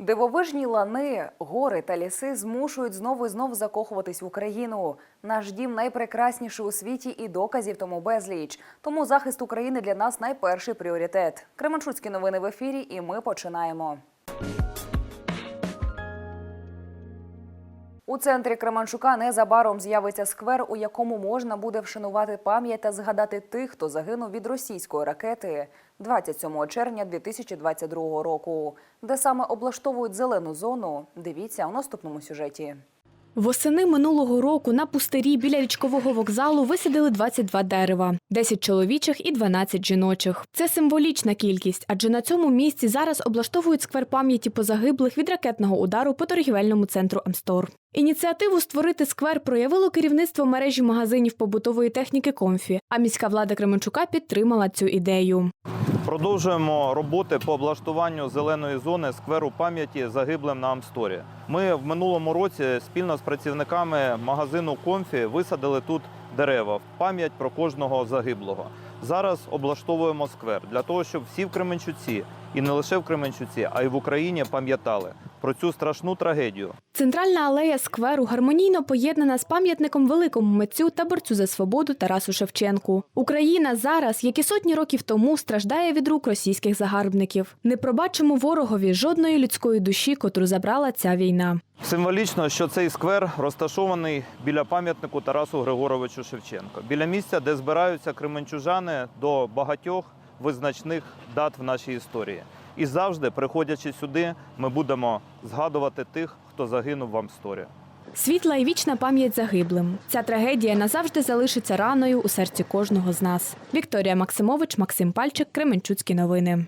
Дивовижні лани, гори та ліси змушують знову і знову закохуватись в Україну. Наш дім найпрекрасніший у світі і доказів тому безліч. Тому захист України для нас найперший пріоритет. Кременчуцькі новини в ефірі, і ми починаємо. У центрі Кременчука незабаром з'явиться сквер, у якому можна буде вшанувати пам'ять та згадати тих, хто загинув від російської ракети 27 червня 2022 року. Де саме облаштовують зелену зону, дивіться у наступному сюжеті. Восени минулого року на пустирі біля річкового вокзалу висадили 22 дерева, 10 чоловічих і 12 жіночих. Це символічна кількість, адже на цьому місці зараз облаштовують сквер пам'яті позагиблих від ракетного удару по торгівельному центру Амстор. Ініціативу створити сквер проявило керівництво мережі магазинів побутової техніки Комфі, а міська влада Кременчука підтримала цю ідею. Продовжуємо роботи по облаштуванню зеленої зони скверу пам'яті загиблим на Амсторі. Ми в минулому році спільно з працівниками магазину Комфі висадили тут дерева в пам'ять про кожного загиблого. Зараз облаштовуємо сквер для того, щоб всі в Кременчуці, і не лише в Кременчуці, а й в Україні пам'ятали про цю страшну трагедію. Центральна алея скверу гармонійно поєднана з пам'ятником великому митцю та борцю за свободу Тарасу Шевченку. Україна зараз, як і сотні років тому, страждає від рук російських загарбників. Не пробачимо ворогові жодної людської душі, котру забрала ця війна. Символічно, що цей сквер розташований біля пам'ятнику Тарасу Григоровичу Шевченко, біля місця, де збираються кременчужани до багатьох визначних дат в нашій історії. І завжди, приходячи сюди, ми будемо згадувати тих, хто загинув в Амсторі. Світла і вічна пам'ять загиблим. Ця трагедія назавжди залишиться раною у серці кожного з нас. Вікторія Максимович, Максим Пальчик, Кременчуцькі новини.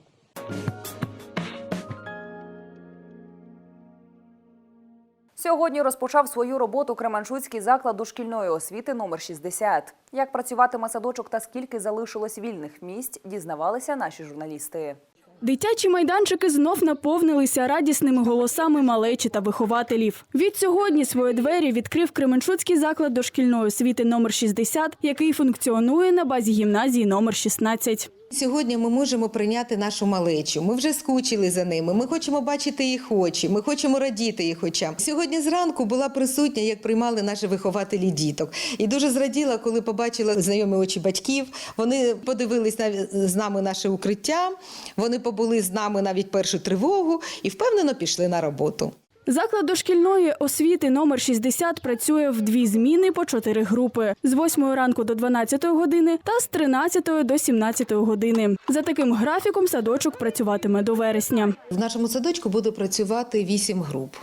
Сьогодні розпочав свою роботу Кременчуцький заклад дошкільної освіти номер 60. Як працюватиме садочок та скільки залишилось вільних місць, дізнавалися наші журналісти. Дитячі майданчики знов наповнилися радісними голосами малечі та вихователів. Від сьогодні свої двері відкрив Кременчуцький заклад дошкільної освіти номер 60, який функціонує на базі гімназії номер 16. Сьогодні ми можемо прийняти нашу малечу. Ми вже скучили за ними. Ми хочемо бачити їх очі. Ми хочемо радіти їх очам. Сьогодні зранку була присутня, як приймали наші вихователі діток, і дуже зраділа, коли побачила знайомі очі батьків. Вони подивились з нами наше укриття. Вони побули з нами навіть першу тривогу і впевнено пішли на роботу. Заклад дошкільної освіти номер 60 працює в дві зміни по чотири групи з 8 ранку до 12 години та з 13 до 17 години. За таким графіком садочок працюватиме до вересня. В нашому садочку буде працювати вісім груп,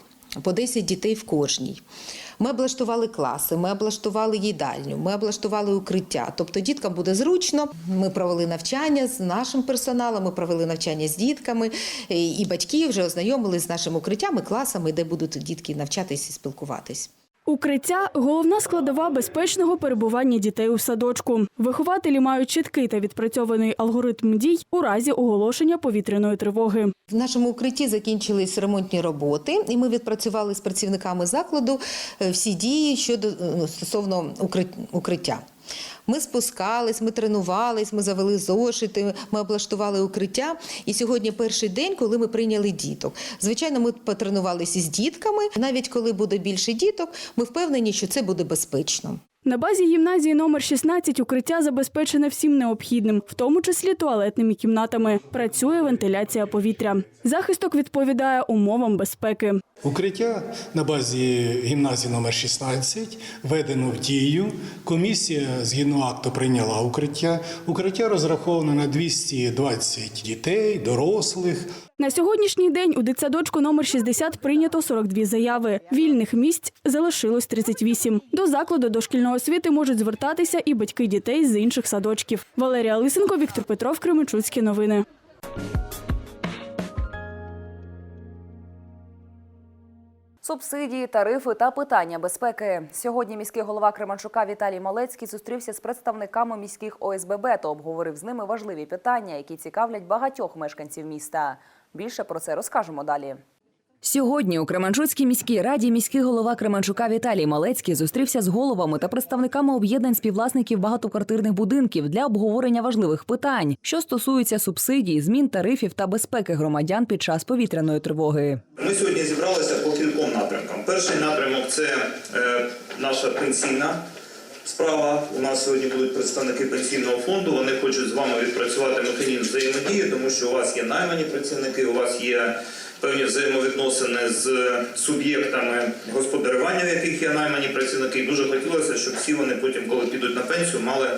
по 10 дітей в кожній. Ми облаштували класи, ми облаштували їдальню, ми облаштували укриття. Тобто діткам буде зручно. Ми провели навчання з нашим персоналом, ми провели навчання з дітками, і і батьки вже ознайомились з нашими укриттями, класами, де будуть дітки навчатись і спілкуватись. Укриття головна складова безпечного перебування дітей у садочку. Вихователі мають чіткий та відпрацьований алгоритм дій у разі оголошення повітряної тривоги. В нашому укритті закінчились ремонтні роботи, і ми відпрацювали з працівниками закладу е, всі дії щодо е, стосовно укрит- укриття. Ми спускались, ми тренувались, ми завели зошити, ми облаштували укриття. І сьогодні перший день, коли ми прийняли діток. Звичайно, ми потренувалися з дітками. Навіть коли буде більше діток, ми впевнені, що це буде безпечно. На базі гімназії номер 16 укриття забезпечене всім необхідним, в тому числі туалетними кімнатами. Працює вентиляція повітря. Захисток відповідає умовам безпеки. Укриття на базі гімназії номер 16 введено в дію. Комісія згідно акту прийняла укриття. Укриття розраховано на 220 дітей, дорослих. На сьогоднішній день у дитсадочку номер 60 прийнято 42 заяви. Вільних місць залишилось 38. До закладу дошкільної освіти можуть звертатися і батьки дітей з інших садочків. Валерія Лисенко, Віктор Петров, Кременчуцькі новини. Субсидії, тарифи та питання безпеки. Сьогодні міський голова Кременчука Віталій Малецький зустрівся з представниками міських ОСББ та обговорив з ними важливі питання, які цікавлять багатьох мешканців міста. Більше про це розкажемо далі. Сьогодні у Кременчуцькій міській раді міський голова Кременчука Віталій Малецький зустрівся з головами та представниками об'єднань співвласників багатоквартирних будинків для обговорення важливих питань, що стосуються субсидій, змін тарифів та безпеки громадян під час повітряної тривоги. Ми сьогодні зібралися по кільком напрямкам. Перший напрямок це е, наша пенсійна справа. У нас сьогодні будуть представники пенсійного фонду. Вони хочуть з вами відпрацювати механізм взаємодії, тому що у вас є наймані працівники, у вас є певні взаємовідносини з суб'єктами господарювання, в яких є наймані працівники. І дуже хотілося, щоб всі вони потім, коли підуть на пенсію, мали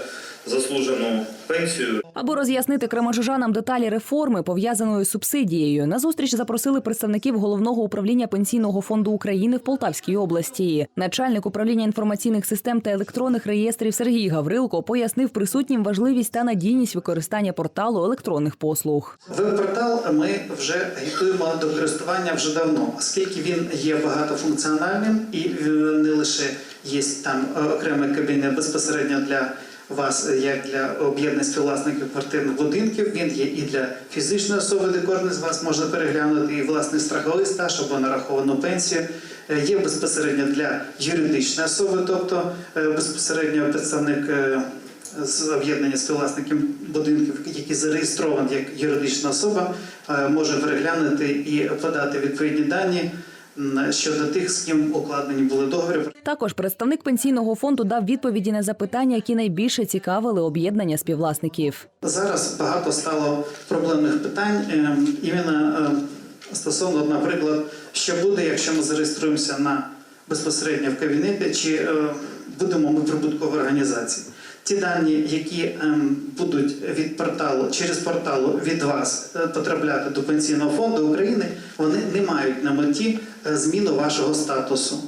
заслужену пенсію. Аби роз'яснити кременчужанам деталі реформи, пов'язаної з субсидією, на зустріч запросили представників головного управління пенсійного фонду України в Полтавській області. Начальник управління інформаційних систем та електронних реєстрів Сергій Гаврилко пояснив присутнім важливість та надійність використання порталу електронних послуг. Веб-портал ми вже агітуємо до користування вже давно, оскільки він є багатофункціональним і не лише є там е, окремий кабінет безпосередньо для вас, е, як для об'єднань співвласників квартирних будинків. Він є і для фізичної особи, де кожен з вас може переглянути і власний страховий стаж або нараховану пенсію. Е, Є безпосередньо для юридичної особи, тобто е, безпосередньо представник. з об'єднання співвласників будинків, який зареєстрований як юридична особа, може переглянути і подати відповідні дані щодо тих, з ким укладені були договори. Також представник пенсійного фонду дав відповіді на запитання, які найбільше цікавили об'єднання співвласників. Зараз багато стало проблемних питань е, іменно е, стосовно, наприклад, що буде, якщо ми зареєструємося на безпосередньо в кабінеті, чи е, будемо ми прибуткові організації. Ті дані, які ем, будуть від порталу через порталу від вас е, потрапляти до пенсійного фонду України, вони не мають на меті зміну вашого статусу.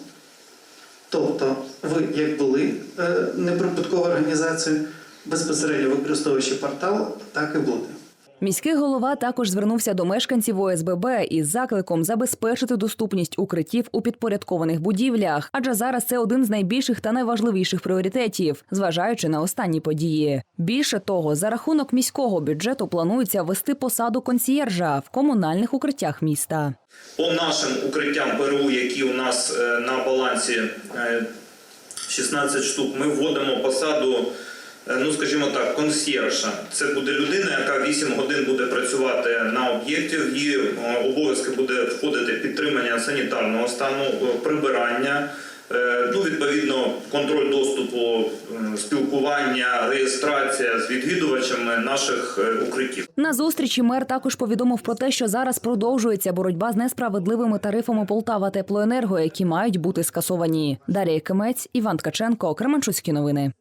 Тобто, ви як були е, неприбутковою організацією, безпосередньо використовуючи портал, так і буде. Міський голова також звернувся до мешканців ОСББ із закликом забезпечити доступність укриттів у підпорядкованих будівлях, адже зараз це один з найбільших та найважливіших пріоритетів, зважаючи на останні події. Більше того, за рахунок міського бюджету планується ввести посаду консьєржа в комунальних укриттях міста. По нашим укриттям ПРУ, які у нас е, на балансі е, 16 штук, ми вводимо посаду, е, ну скажімо так, консьєржа. Це буде людина, яка 8 годин буде працювати на об'єкті. Її е, обов'язки буде входити підтримання санітарного стану, е, прибирання. е, Ну, відповідно, контроль доступу, е, спілкування, реєстрація з відвідувачами наших е, укриттів. На зустрічі мер також повідомив про те, що зараз продовжується боротьба з несправедливими тарифами Полтава Теплоенерго, які мають бути скасовані. Дар'я Кимець, Іван Ткаченко, Кременчуцькі новини.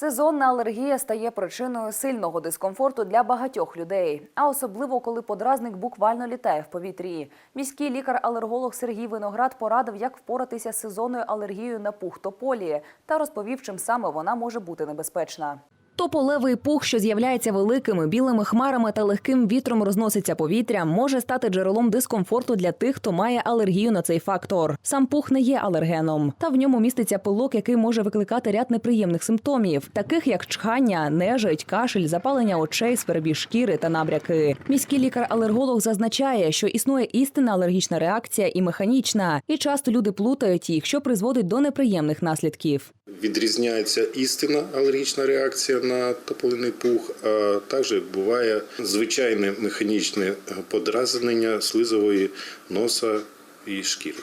Сезонна алергія стає причиною сильного дискомфорту для багатьох людей, а особливо коли подразник буквально літає в повітрі. Міський лікар-алерголог Сергій Виноград порадив, як впоратися з сезонною алергією на пух тополі та розповів, чим саме вона може бути небезпечна. Тополевий пух, що з'являється великими білими хмарами та легким вітром розноситься повітря, може стати джерелом дискомфорту для тих, хто має алергію на цей фактор. Сам пух не є алергеном, та в ньому міститься пилок, який може викликати ряд неприємних симптомів, таких як чхання, нежить, кашель, запалення очей, свербі шкіри та набряки. Міський лікар-алерголог зазначає, що існує істинна алергічна реакція і механічна, і часто люди плутають їх, що призводить до неприємних наслідків. Відрізняється істинна алергічна реакція на тополиний пух, а також буває звичайне механічне подразнення слизової носа і шкіри.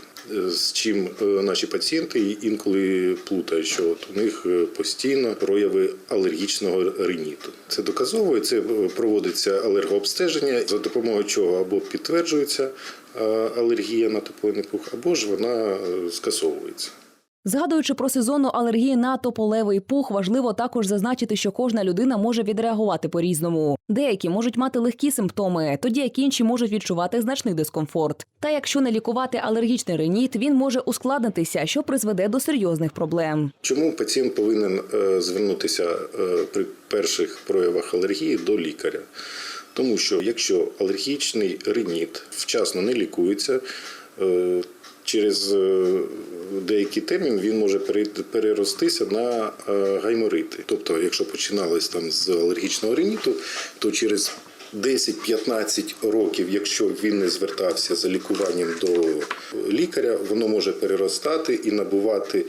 З чим е, наші пацієнти інколи плутають, що от у них е, постійно прояви алергічного риніту. Це доказово, і це е, проводиться алергообстеження, за допомогою чого або підтверджується алергія на тополиний пух, або ж вона скасовується. Згадуючи про сезонну алергію на тополевий пух, важливо також зазначити, що кожна людина може відреагувати по-різному. Деякі можуть мати легкі симптоми, тоді як інші можуть відчувати значний дискомфорт. Та якщо не лікувати алергічний реніт, він може ускладнитися, що призведе до серйозних проблем. Чому пацієнт повинен е, звернутися е, при перших проявах алергії до лікаря? Тому що якщо алергічний риніт вчасно не лікується, е, через е, деякий термін він може переростися на е, гайморити. Тобто, якщо починалось там з алергічного риніту, то через 10-15 років, якщо він не звертався за лікуванням до лікаря, воно може переростати і набувати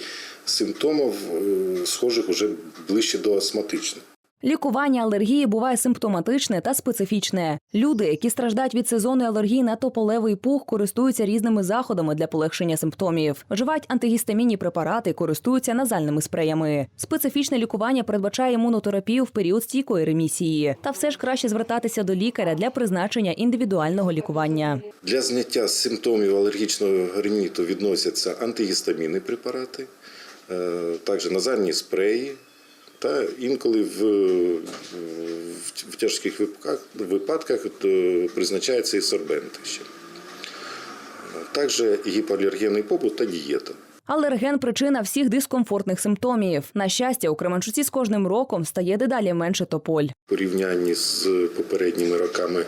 симптомів, е, схожих уже ближче до астматичних. Лікування алергії буває симптоматичне та специфічне. Люди, які страждають від сезонної алергії на тополевий пух, користуються різними заходами для полегшення симптомів. Вживають антигістамінні препарати, користуються назальними спреями. Специфічне лікування передбачає імунотерапію в період стійкої ремісії. Та все ж краще звертатися до лікаря для призначення індивідуального лікування. Для зняття симптомів алергічного риніту відносяться антигістамінні препарати, е, також назальні спреї, та інколи в, в, тяжких випадках, випадках е, призначаються і сорбенти ще. Також гіпоалергенний побут та дієта. Алерген причина всіх дискомфортних симптомів. На щастя, у Кременчуці з кожним роком стає дедалі менше тополь. В порівнянні з попередніми роками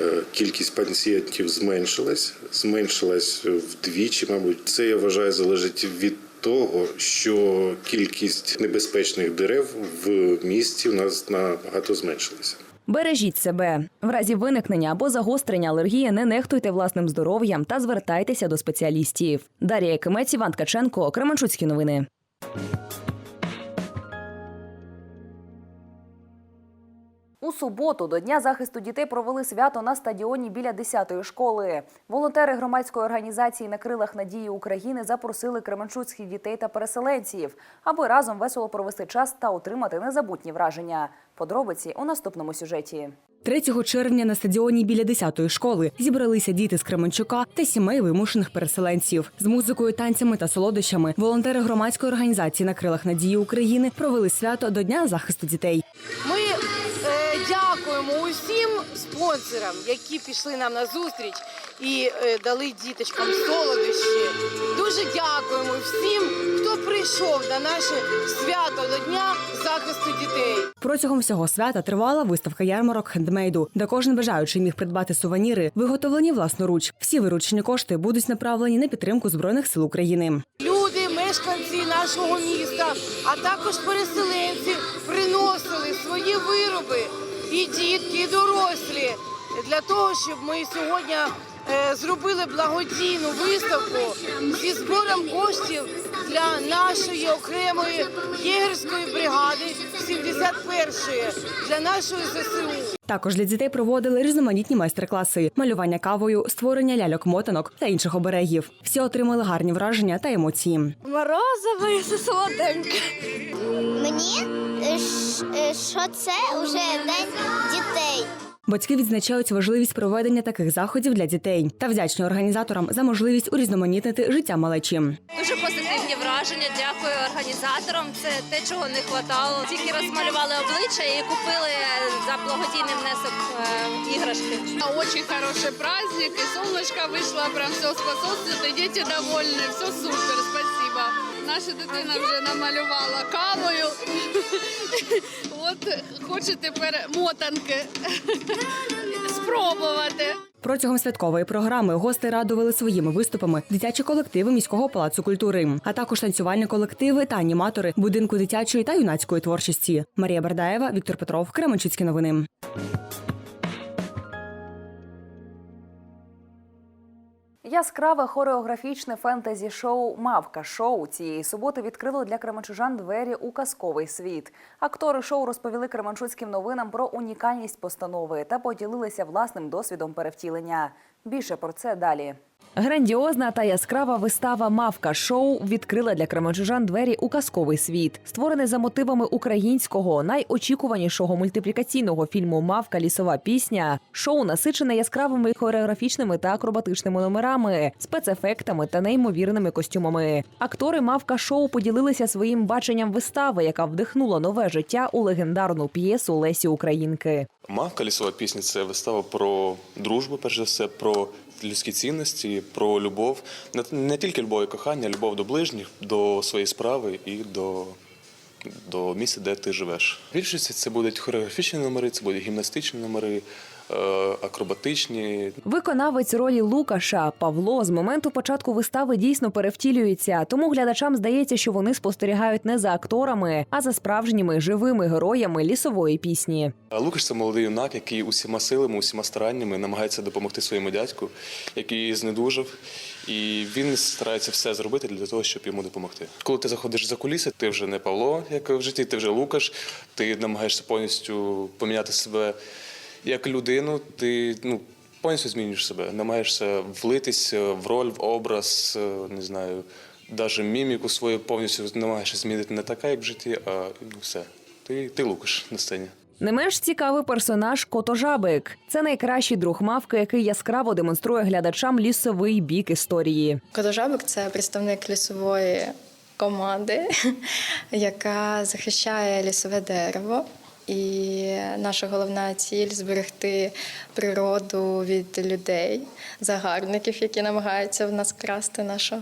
е, кількість пацієнтів зменшилась, зменшилась вдвічі, мабуть. Це я вважаю залежить від того, що кількість небезпечних дерев в місті у нас набагато зменшилася. Бережіть себе в разі виникнення або загострення алергії. Не нехтуйте власним здоров'ям та звертайтеся до спеціалістів. Дарія Кимець, Іван Ткаченко, Кременчуцькі новини. У суботу до Дня захисту дітей провели свято на стадіоні біля 10-ї школи. Волонтери громадської організації на крилах надії України запросили кременчуцьких дітей та переселенців, аби разом весело провести час та отримати незабутні враження. Подробиці у наступному сюжеті. 3 червня на стадіоні біля 10-ї школи зібралися діти з Кременчука та сімей вимушених переселенців. З музикою, танцями та солодощами волонтери громадської організації на крилах надії України провели свято до Дня захисту дітей. Ми е, дякуємо усім спонсорам, які пішли нам на зустріч і е, дали діточкам солодощі. Дуже дякуємо всім, хто прийшов на наше свято до Дня захисту дітей. Протягом всього свята тривала виставка ярмарок хендмейду, де кожен бажаючий міг придбати сувеніри, виготовлені власноруч. Всі виручені кошти будуть направлені на підтримку збройних сил України. Люди, мешканці нашого міста, а також переселенці приносили свої вироби і дітки, і дорослі для того, щоб ми сьогодні зробили благодійну виставку зі збором коштів для нашої окремої єгерської бригади 71-ї, для нашої ЗСУ. Також для дітей проводили різноманітні майстер-класи, малювання кавою, створення ляльок-мотанок та інших оберегів. Всі отримали гарні враження та емоції. Морозове солоденьке. Мені е, е, що це вже день дітей. Батьки відзначають важливість проведення таких заходів для дітей та вдячні організаторам за можливість урізноманітнити життя малечі. Дуже позитивні враження. Дякую організаторам. Це те, чого не вистачало. Тільки розмалювали обличчя і купили за благодійний внесок е, іграшки. Очень хороший праздник, и солнышко вышло, прям все способствует, и дети довольны, все супер, спасибо. Наша дитина вже намалювала кавою. Хоче тепер мотанки спробувати. Протягом святкової програми гости радували своїми виступами дитячі колективи міського палацу культури, а також танцювальні колективи та аніматори будинку дитячої та юнацької творчості. Марія Бардаєва, Віктор Петров, Кременчуцькі новини. Яскраве хореографічне фентезі-шоу Мавка шоу цієї суботи відкрило для кременчужан двері у казковий світ. Актори шоу розповіли кременчуцьким новинам про унікальність постанови та поділилися власним досвідом перевтілення. Більше про це далі. Грандіозна та яскрава вистава Мавка шоу відкрила для кременчужан двері у казковий світ, створений за мотивами українського найочікуванішого мультиплікаційного фільму Мавка лісова пісня. Шоу насичене яскравими хореографічними та акробатичними номерами, спецефектами та неймовірними костюмами. Актори Мавка шоу поділилися своїм баченням вистави, яка вдихнула нове життя у легендарну п'єсу Лесі Українки. Мавка лісова пісня це вистава про дружбу, перш за все, про людські цінності, про любов. Не, тільки любов і кохання, а любов до ближніх, до своєї справи і до, до місця, де ти живеш. Більшість це будуть хореографічні номери, це будуть гімнастичні номери, акробатичні. Виконавець ролі Лукаша Павло з моменту початку вистави дійсно перевтілюється, тому глядачам здається, що вони спостерігають не за акторами, а за справжніми живими героями лісової пісні. Лукаш це молодий юнак, який усіма силами, усіма стараннями намагається допомогти своєму дядьку, який знедужав. І він старається все зробити для того, щоб йому допомогти. Коли ти заходиш за куліси, ти вже не Павло, як в житті, ти вже Лукаш. Ти намагаєшся повністю поміняти себе як людину. Ти ну повністю змінюєш себе, намагаєшся влитись в роль, в образ, е, не знаю, навіть міміку свою повністю намагаєшся змінити не така, як в житті, а ну все. Ти, ти Лукаш на сцені. Не менш цікавий персонаж Котожабик. Це найкращий друг мавки, який яскраво демонструє глядачам лісовий бік історії. Кодожабик це представник лісової команди, яка захищає лісове дерево. І наша головна ціль зберегти природу від людей, загарбників, які намагаються в нас красти нашу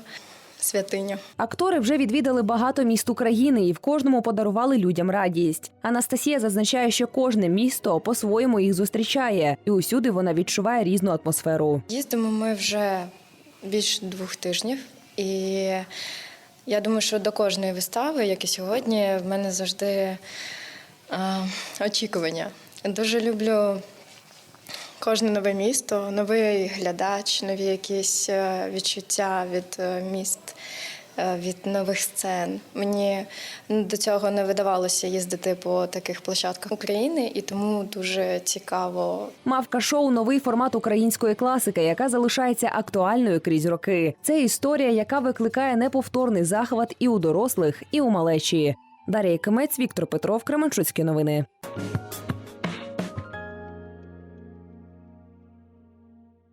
святиню. Актори вже відвідали багато міст України і в кожному подарували людям радість. Анастасія зазначає, що кожне місто по-своєму їх зустрічає, і усюди вона відчуває різну атмосферу. Їздимо ми вже більше двох тижнів, і я думаю, що до кожної вистави, як і сьогодні, в мене завжди очікування. Дуже люблю кожне нове місто, новий глядач, нові якісь е, відчуття від е, міст. е, Від нових сцен мені до цього не видавалося їздити по таких площадках України, і тому дуже цікаво Мавка шоу новий формат української класики, яка залишається актуальною крізь роки. Це історія, яка викликає неповторний захват і у дорослих, і у малечі. Дар'я Кимець, Віктор Петров, Кременчуцькі новини.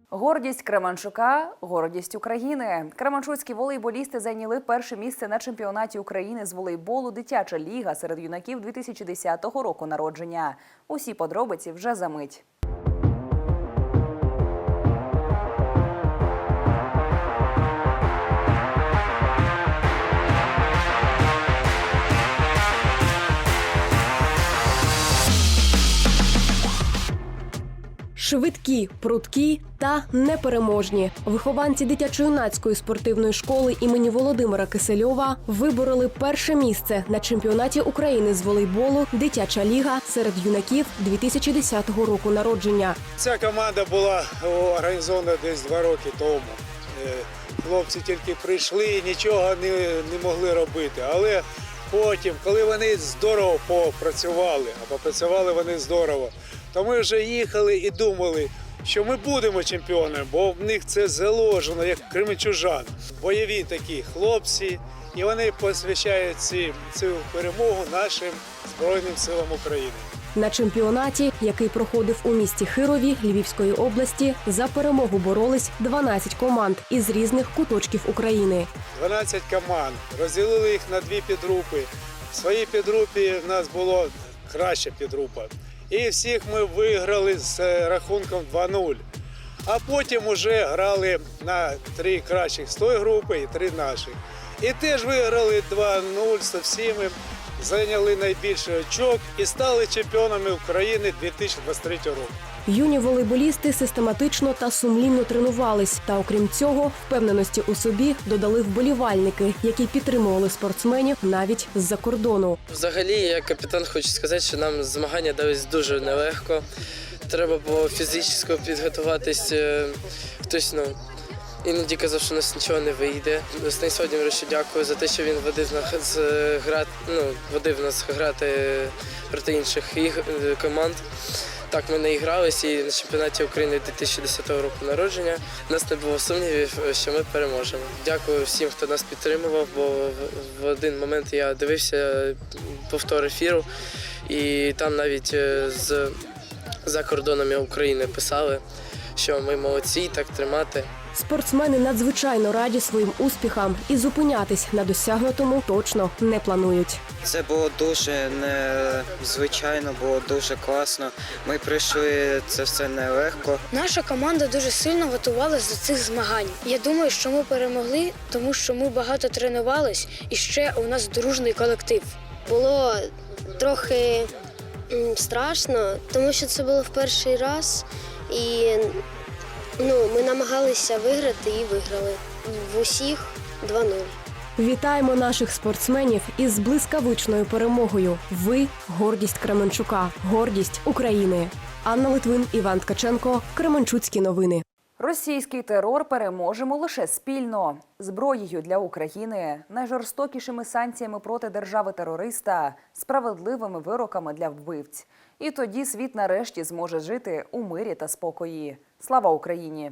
Гордість Кременчука, гордість України. Кременчуцькі волейболісти зайняли перше місце на чемпіонаті України з волейболу Дитяча ліга серед юнаків 2010 року народження. Усі подробиці вже за мить. Швидкі, прудкі та непереможні. Вихованці дитячо-юнацької спортивної школи імені Володимира Кисельова вибороли перше місце на чемпіонаті України з волейболу Дитяча ліга серед юнаків 2010 року народження. Ця команда була організована десь два роки тому. Е, Хлопці тільки прийшли і нічого не, не могли робити. Але потім, коли вони здорово попрацювали, а попрацювали вони здорово, то ми вже їхали і думали, що ми будемо чемпіонами, бо в них це заложено як кременчужан. Бойові такі хлопці, і вони посвящають ці, цю перемогу нашим Збройним силам України. На чемпіонаті, який проходив у місті Хирові Львівської області, за перемогу боролись 12 команд із різних куточків України. 12 команд. Розділили їх на дві підгрупи. В своїй підгрупі в нас була краща підгрупа. І всіх ми виграли з е, рахунком 2-0. А потім вже грали на три кращих з тої групи і три наших. І теж виграли 2-0 з всіми, зайняли найбільший очок і стали чемпіонами України 2023 року. Юні волейболісти систематично та сумлінно тренувались. Та окрім цього, впевненості у собі додали вболівальники, які підтримували спортсменів навіть з-за кордону. Взагалі, я капітан хочу сказати, що нам змагання дались дуже нелегко. Треба було фізично підготуватись. е, Хтось ну іноді казав, що у нас нічого не вийде. Станіслав Володимировичу дякую за те, що він водив нас е, грати, ну, водив нас грати проти інших е, команд. Так, ми не гралися і на чемпіонаті України 2010 року народження. Нас не було сумнівів, що ми переможемо. Дякую всім, хто нас підтримував, бо в- один момент я дивився повтор ефіру, і там навіть е, з за кордонами України писали, що ми молодці, так тримати. Спортсмени надзвичайно раді своїм успіхам і зупинятись на досягнутому точно не планують. Це було дуже незвичайно, було дуже класно. Ми пройшли це все нелегко. Наша команда дуже сильно готувалася до цих змагань. Я думаю, що ми перемогли, тому що ми багато тренувались і ще у нас дружний колектив. Було трохи страшно, тому що це було в перший раз. І ну, ми намагалися виграти і виграли. В усіх 2-0. Вітаємо наших спортсменів із блискавичною перемогою. Ви гордість Кременчука, гордість України. Анна Литвин, Іван Ткаченко, Кременчуцькі новини. Російський терор переможемо лише спільно. Зброєю для України, найжорстокішими санкціями проти держави-терориста, справедливими вироками для вбивць. І тоді світ нарешті зможе жити у мирі та спокої. Слава Україні!